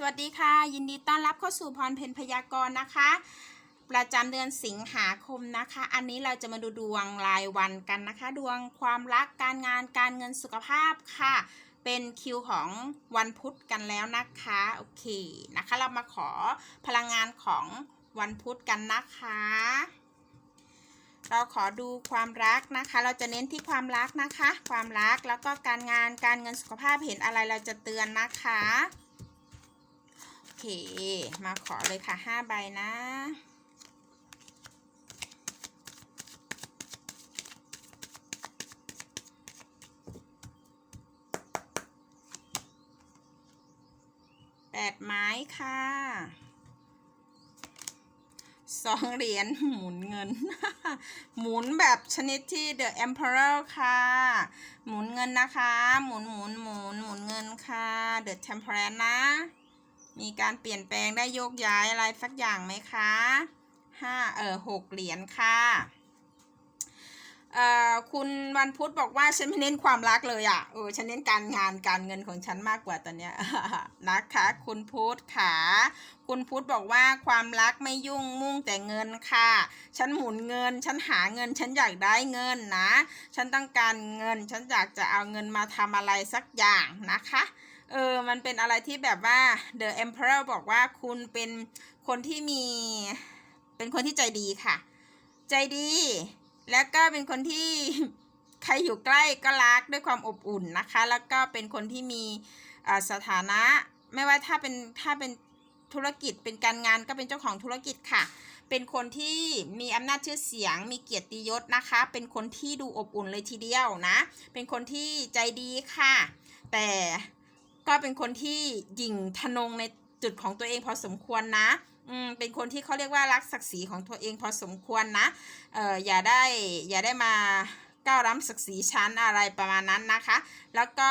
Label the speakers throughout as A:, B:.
A: สวัสดีค่ะ ยินดีต้อนรับเข้าสู่พรเพนพยากรณ์นะคะ ประจำเดือนสิงหาคมนะคะ อันนี้เราจะมาดูดวงรายวันกันนะคะ ดวงความรักการงานการเงินสุขภาพค่ะ เป็นคิวของวันพุธกันแล้วนะคะโอเคนะคะ เรามาขอพลังงานของวันพุธกันนะคะ เราขอดูความรักนะคะ เราจะเน้นที่ความรักนะคะ ความรักแล้วก็การงานการเงินสุขภาพเห็นอะไรเราจะเตือนนะคะ เค มาขอเลยค่ะห้าใบนะแปดไม้ค่ะสองเหรียญหมุนเงิน หมุนแบบชนิดที่ The Emperor ค่ะ หมุนเงินนะคะ หมุนหมุนหมุนหมุนเงินค่ะ The Temperance นะ มีการเปลี่ยนแปลงได้โยกย้ายอะไรสักอย่างไหมคะห้าเออหกเหรียญค่ะเอ่อคุณวันพุธบอกว่าฉันไม่เน้นความรักเลยอะ่ะเออฉันเน้นการงานการเงินของฉันมากกว่าตอนเนี้ยนะคะ คุณพุธค่ะคุณพุธบอกว่าความรักไม่ยุ่งมุ่งแต่เงินค่ะ ฉันหมุนเงิน ฉันหาเงิน ฉันอยากได้เงินนะ ฉันต้องการเงิน ฉันอยากจะเอาเงินมาทำอะไรสักอย่างนะคะ เออ มันเป็นอะไรที่แบบว่า The Emperor บอกว่าคุณเป็นคนที่มี เป็นคนที่ใจดีค่ะ ใจดี แล้วก็เป็นคนที่ใครอยู่ใกล้ก็รักด้วยความอบอุ่นนะคะ แล้วก็เป็นคนที่มีอ่าสถานะ ไม่ว่าถ้าเป็นถ้าเป็นธุรกิจเป็นการงานก็เป็นเจ้าของธุรกิจค่ะ เป็นคนที่มีอำนาจชื่อเสียง มีเกียรติยศนะคะ เป็นคนที่ดูอบอุ่นเลยทีเดียวนะ เป็นคนที่ใจดีค่ะ แต่ ก็เป็นคนที่หยิ่งทนงในจุดของตัวเองพอสมควรนะอืมเป็นคนที่เขาเรียกว่ารักศักดิ์ศรีของตัวเองพอสมควรนะเอออย่าได้อย่าได้มาก้าวร้ำศักดิ์ศรีชั้นอะไรประมาณนั้นนะคะ แล้วก็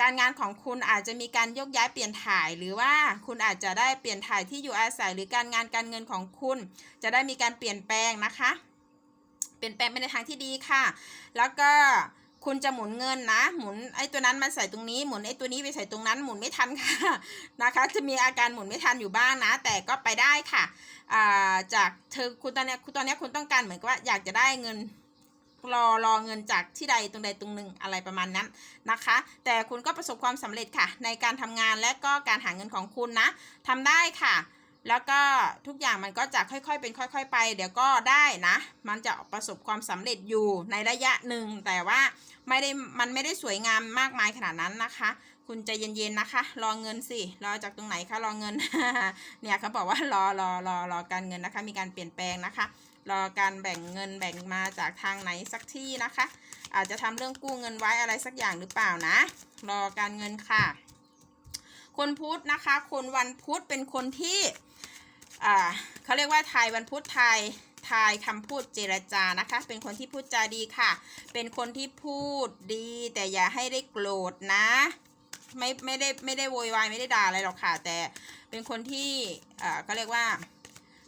A: การงานของคุณอาจจะมีการยกย้ายเปลี่ยนถ่าย หรือว่าคุณอาจจะได้เปลี่ยนถ่ายที่อยู่อาศัยหรือการงานการเงินของคุณ จะได้มีการเปลี่ยนแปลงนะคะ เปลี่ยนแปลงไปในทางที่ดีค่ะ แล้วก็ คุณจะหมุนเงินนะ หมุนไอ้ตัวนั้นมาใส่ตรงนี้ หมุนไอ้ตัวนี้ไปใส่ตรงนั้น หมุนไม่ทันค่ะนะคะ จะมีอาการหมุนไม่ทันอยู่บ้างนะ แต่ก็ไปได้ค่ะาจากเธอคุณตอนนี้คุณตอนนี้คุณต้องการเหมือนกับว่าอยากจะได้เงินรอรอเงินจากที่ใดตรงใดตรงหนึ่งอะไรประมาณนั้นนะคะ แต่คุณก็ประสบความสำเร็จค่ะ ในการทำงานและก็การหาเงินของคุณนะทำได้ค่ะ แล้วก็ทุกอย่างมันก็จะค่อยๆ เป็นค่อย ๆ ไป เดี๋ยวก็ได้นะ มันจะประสบความสำเร็จอยู่ในระยะหนึ่ง แต่ว่าไม่ได้มันไม่ได้สวยงามมากมายขนาดนั้นนะคะ คุณใจเย็นๆนะคะ รอเงินสิรอจากตรงไหนคะรอเงิน เนี่ยเขาบอกว่ารอรอรอรอการเงินนะคะ มีการเปลี่ยนแปลงนะคะ รอการแบ่งเงินแบ่งมาจากทางไหนสักที่นะคะ อาจจะทำเรื่องกู้เงินไว้อะไรสักอย่างหรือเปล่านะ รอการเงินค่ะ คนพุธนะคะ คนวันพุธเป็นคนที่ อ่าเขาเรียกว่าทายวันพุธทายทายคำพูดเจรจานะคะ เป็นคนที่พูดจาดีค่ะ เป็นคนที่พูดดี แต่อย่าให้ได้โกรธนะ ไม่ไม่ได้ไม่ได้โวยวายไม่ได้ด่าอะไรหรอกค่ะ แต่เป็นคนที่เอ่อเขาเรียกว่า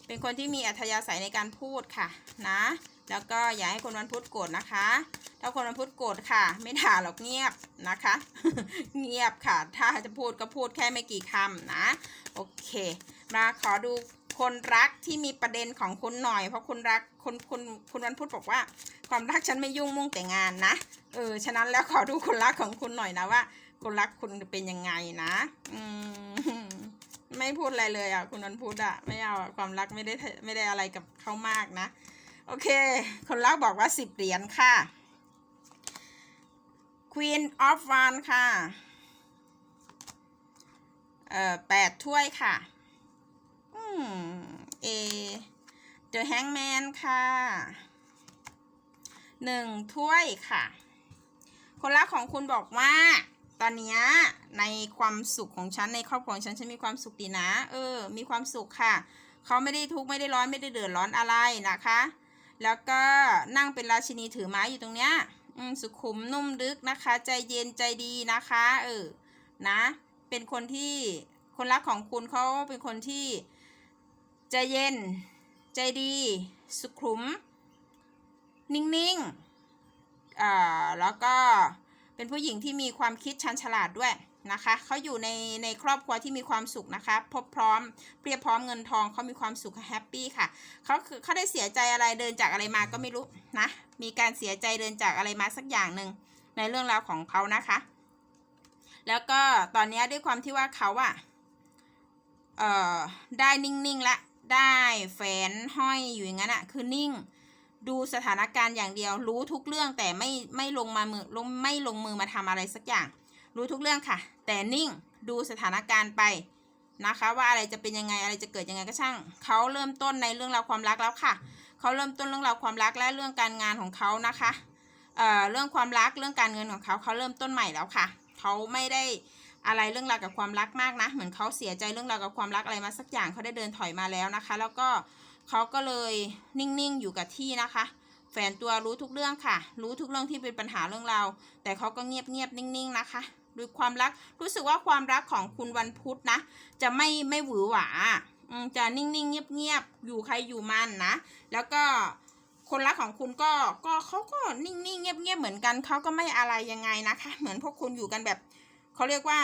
A: เป็นคนที่มีอัธยาศัยในการพูดค่ะนะ แล้วก็อย่าให้คนวันพุธโกรธนะคะ ถ้าคนวันพุธโกรธค่ะ ไม่ด่าหรอกเงียบนะคะ เงียบค่ะ ถ้าจะพูดก็พูดแค่ไม่กี่คำนะ โอเค มาขอดูคนรักที่มีประเด็นของคุณหน่อย เพราะคุณรักคุณคุณคุณวันพุธบอกว่า ความรักฉันไม่ยุ่งมุ่งแต่งานนะ เออ ฉะนั้นแล้วขอดูคนรักของคุณหน่อยนะว่าคนรักคุณเป็นยังไงนะอืมไม่พูดอะไรเลยอะคุณวันพุธอะไม่เอาอะความรักไม่ได้ไม่ได้อะไรกับเขามากนะ โอเค คนรักบอกว่าสิบเหรียญค่ะ Queen of One ค่ะ เอ่อแปดถ้วยค่ะ อืม A The Hangman ค่ะหนึ่งถ้วยค่ะ คนรักของคุณบอกว่า ตอนนี้ในความสุขของฉันในครอบครัวของฉันฉันมีความสุขดีนะ เออ มีความสุขค่ะ เขาไม่ได้ทุกข์ไม่ได้ร้อนไม่ได้เดือดร้อนอะไรนะคะ แล้วก็นั่งเป็นราชินีถือไม้อยู่ตรงเนี้ยสุขุมนุ่มลึกนะคะ ใจเย็นใจดีนะคะเออนะ เป็นคนที่คนรักของคุณเขาเป็นคนที่ ใจเย็น ใจดี สุขุม นิ่งๆอ่าแล้วก็เป็นผู้หญิงที่มีความคิดชันฉลาดด้วย นะคะเขาอยู่ในในครอบครัวที่มีความสุขนะคะ พบพร้อมเปรียบพร้อมเงินทองเขามีความสุขแฮปปี้ค่ะเขาคือเขาได้เสียใจอะไรเดินจากอะไรมาก็ไม่รู้นะมีการเสียใจเดินจากอะไรมาสักอย่างหนึ่งในเรื่องราวของเขานะคะ แล้วก็ตอนนี้ด้วยความที่ว่าเขาอะเอ่อได้นิ่งๆและได้แฝนห้อยอยู่อย่างนั้นอะคือนิ่งดูสถานการณ์อย่างเดียวรู้ทุกเรื่องแต่ไม่ไม่ลงมามือลงไม่ลงมือมาทำอะไรสักอย่าง รู้ทุกเรื่องค่ะ แต่นิ่งดูสถานการณ์ไปนะคะ ว่าอะไรจะเป็นยังไงอะไรจะเกิดยังไงก็ช่างเขาเริ่มต้นในเรื่องราวความรักแล้วค่ะเขาเริ่มต้นเรื่องราวความรักและเรื่องการงานของเขานะคะเอ่อเรื่องความรักเรื่องการเงินของเขาเขาเริ่มต้นใหม่แล้วค่ะเขาไม่ได้อะไรเรื่องราวกับความรักมากนะ เหมือนเขาเสียใจเรื่องราวกับความรักอะไรมาสักอย่างเขาได้เดินถอยมาแล้วนะคะ แล้วก็เขาก็เลยนิ่งๆอยู่กับที่นะคะ แฝนตัวรู้ทุกเรื่องค่ะ รู้ทุกเรื่องที่เป็นปัญหาเรื่องราวแต่เขาก็เงียบเงียบๆนิ่งๆนะคะ ดูความรัก รู้สึกว่าความรักของคุณวันพุธนะ จะไม่ไม่หวือหวาจะนิ่งๆเงียบๆอยู่ใครอยู่มันนะ แล้วก็คนรักของคุณก็ก็เขาก็นิ่งๆเงียบๆเหมือนกันเขาก็ไม่อะไรยังไงนะคะ เหมือนพวกคุณอยู่กันแบบเขาเรียกว่า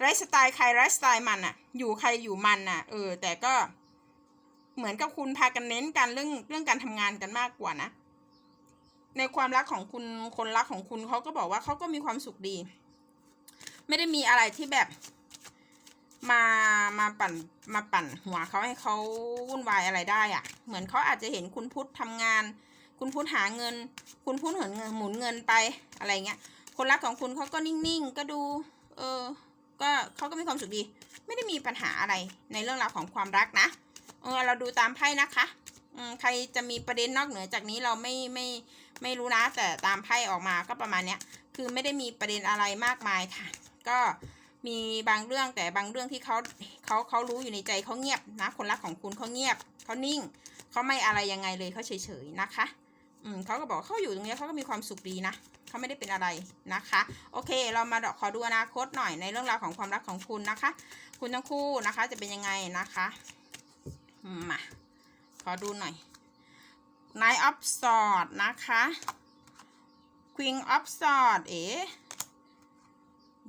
A: ไลฟ์สไตล์ใครไลฟ์สไตล์มันอะอยู่ใครอยู่มันอะเออ แต่ก็เหมือนกับคุณพากันเน้นกันเรื่องเรื่องการทำงานกันมากกว่านะ ในความรักของคุณคนรักของคุณเขาก็บอกว่าเขาก็มีความสุขดี ไม่ได้มีอะไรที่แบบ มามาปั่นมาปั่นหัวเขาให้เขาวุ่นวายอะไรได้อะเหมือนเขาอาจจะเห็นคุณพุทธทำงาน คุณพุทธหาเงิน คุณพุทธเหินเงินหมุนเงินไปอะไรเงี้ย คนรักของคุณเขาก็นิ่งๆก็ดู เออ ก็เขาก็มีความสุขดี ไม่ได้มีปัญหาอะไรในเรื่องราวของความรักนะเออเราดูตามไพ่นะคะอืมใครจะมีประเด็นนอกเหนือจากนี้เราไม่ไม่ไม่รู้นะ แต่ตามไพ่ออกมาก็ประมาณเนี้ย คือไม่ได้มีประเด็นอะไรมากมายค่ะ ก็มีบางเรื่องแต่บางเรื่องที่เขาเขาเขารู้อยู่ในใจเขาเงียบนะคนรักของคุณเขาเงียบเขานิ่งเขาไม่อะไรยังไงเลยเขาเฉยๆนะคะอืมเขาก็บอกเขาอยู่ตรงนี้เขาก็มีความสุขดีนะเขาไม่ได้เป็นอะไรนะคะ โอเค เรามาขอดูอนาคตหน่อยในเรื่องราวของความรักของคุณนะคะ คุณทั้งคู่นะคะจะเป็นยังไงนะคะมมาขอดูหน่อย Knight of Swords นะคะ Queen of Swords เอ๋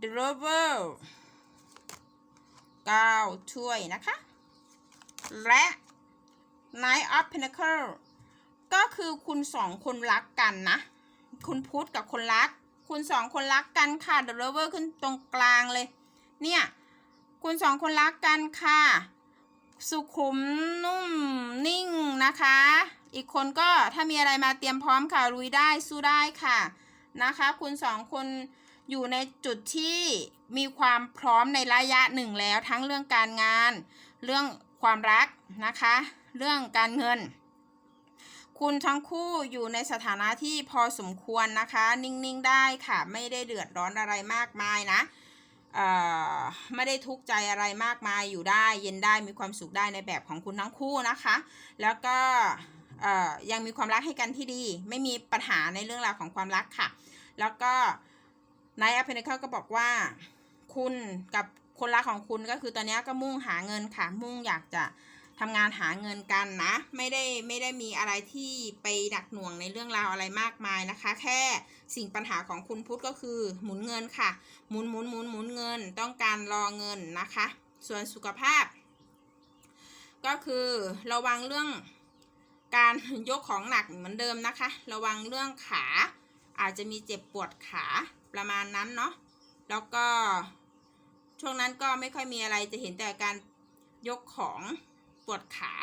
A: The Lover ก้าถ้วยนะคะ และ Knight of Pentacle ก็คือคุณสองคนรักกันนะ คุณพุทธกับคนรัก คุณสองคนรักกันค่ะ The Lover ขึ้นตรงกลางเลย เนี่ย คุณสองคนรักกันค่ะ สุขุมนุ่มนิ่งนะคะ อีกคนก็ถ้ามีอะไรมาเตรียมพร้อมค่ะลุยได้สู้ได้ค่ะนะคะ คุณสองคน อยู่ในจุดที่มีความพร้อมในระยะหนึ่งแล้วทั้งเรื่องการงาน เรื่องความรักนะคะ เรื่องการเงิน คุณทั้งคู่อยู่ในสถานะที่พอสมควรนะคะ นิ่งๆได้ค่ะ ไม่ได้เดือดร้อนอะไรมากมายนะเออไม่ได้ทุกข์ใจอะไรมากมายอยู่ได้ เย็นได้มีความสุขได้ในแบบของคุณทั้งคู่นะคะ แล้วก็เอ่อยังมีความรักให้กันที่ดี ไม่มีปัญหาในเรื่องราวของความรักค่ะ แล้วก็ นายอเพนเคิลก็บอกว่า คุณกับคนรักของคุณก็คือตอนนี้ก็มุ่งหาเงินค่ะ มุ่งอยากจะทำงานหาเงินกันนะ ไม่ได้ไม่ได้มีอะไรที่ไปหนักหน่วงในเรื่องราวอะไรมากมายนะคะ แค่สิ่งปัญหาของคุณพุทธก็คือหมุนเงินค่ะ หมุนหมุนหมุนหมุนเงิน ต้องการรอเงินนะคะ ส่วนสุขภาพ ก็คือระวังเรื่องการยกของหนักเหมือนเดิมนะคะ ระวังเรื่องขาอาจจะมีเจ็บปวดขา ประมาณนั้นเนาะแล้วก็ช่วงนั้นก็ไม่ค่อยมีอะไรจะเห็นแต่การยกของปวดขา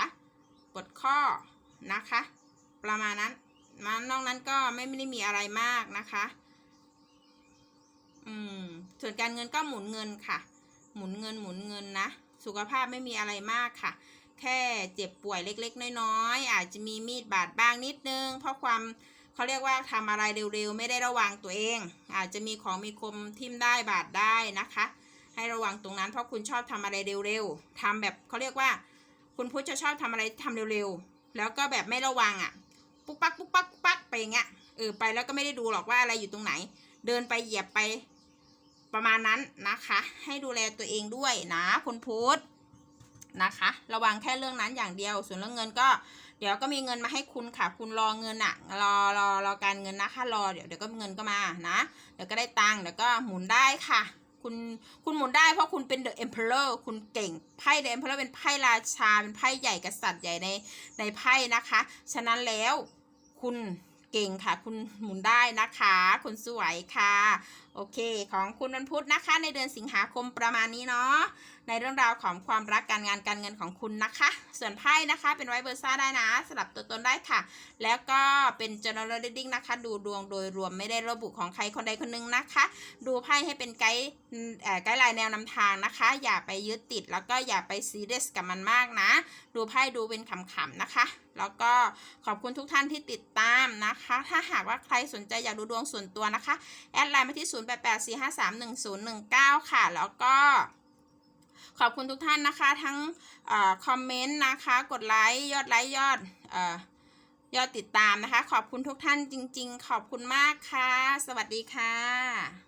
A: ปวดข้อนะคะ ประมาณนั้นมานอกนั้นก็ไม่ไม่ได้มีอะไรมากนะคะอืมส่วนการเงินก็หมุนเงินค่ะ หมุนเงินหมุนเงินนะสุขภาพไม่มีอะไรมากค่ะ แค่เจ็บป่วยเล็ก ๆ น้อยๆอาจจะมีมีดบาดบ้างนิดนึง เพราะความ เขาเรียกว่าทำอะไรเร็วๆ ไม่ได้ระวังตัวเอง อาจจะมีของมีคมทิ่มได้บาดได้นะคะ ให้ระวังตรงนั้นเพราะคุณชอบทำอะไรเร็วๆทำแบบเขาเรียกว่า คุณพุทธจะชอบทำอะไรทำเร็วๆ แล้วก็แบบไม่ระวังอะ ปุ๊กปักปุ๊กปักปุ๊กปักไปอย่างเงี้ยเออไปแล้วก็ไม่ได้ดูหรอกว่าอะไรอยู่ตรงไหน เดินไปเหยียบไปประมาณนั้นนะคะ ให้ดูแลตัวเองด้วยนะคุณพุทธนะคะ ระวังแค่เรื่องนั้นอย่างเดียว ส่วนเรื่องเงินก็ เดี๋ยวก็มีเงินมาให้คุณค่ะ คุณรอเงินอะรอรอรอการเงินนะคะรอเดี๋ยวเดี๋ยวก็เงินก็มานะ เดี๋ยวก็ได้ตังค์เดี๋ยวก็หมุนได้ค่ะ คุณคุณหมุนได้เพราะคุณเป็น The Emperor คุณเก่งไพ่ The Emperor เป็นไพ่ราชาเป็นไพ่ใหญ่กษัตริย์ใหญ่ในในไพ่นะคะ ฉะนั้นแล้วคุณเก่งค่ะ คุณหมุนได้นะคะ คุณสวยค่ะ โอเค ของคุณวันพุธนะคะ ในเดือนสิงหาคมประมาณนี้เนาะ ในเรื่องราวของความรักการงานการเงินของคุณนะคะ ส่วนไพ่นะคะเป็นไวเบอร์ซ่าได้นะ สลับตัวตนได้ค่ะ แล้วก็เป็น general reading นะคะ ดูดวงโดยรวมไม่ได้ระบุของใครคนใดคนหนึ่งนะคะ ดูไพ่ให้เป็นไกด์ไกด์ไลน์แนวนำทางนะคะ อย่าไปยึดติดแล้วก็อย่าไปซีเรียสกับมันมากนะ ดูไพ่ดูเป็นขำๆนะคะ แล้วก็ขอบคุณทุกท่านที่ติดตามนะคะ ถ้าหากว่าใครสนใจอยากดูดวงส่วนตัวนะคะ แอดไลน์มาที่ 0884531019 ค่ะ แล้วก็ ขอบคุณทุกท่านนะคะ ทั้งอคอมเมนต์นะคะ กดไลค์ยอดไลค์ยอดออยอดติดตามนะคะ ขอบคุณทุกท่านจริง ๆ ขอบคุณมากค่ะ สวัสดีค่ะ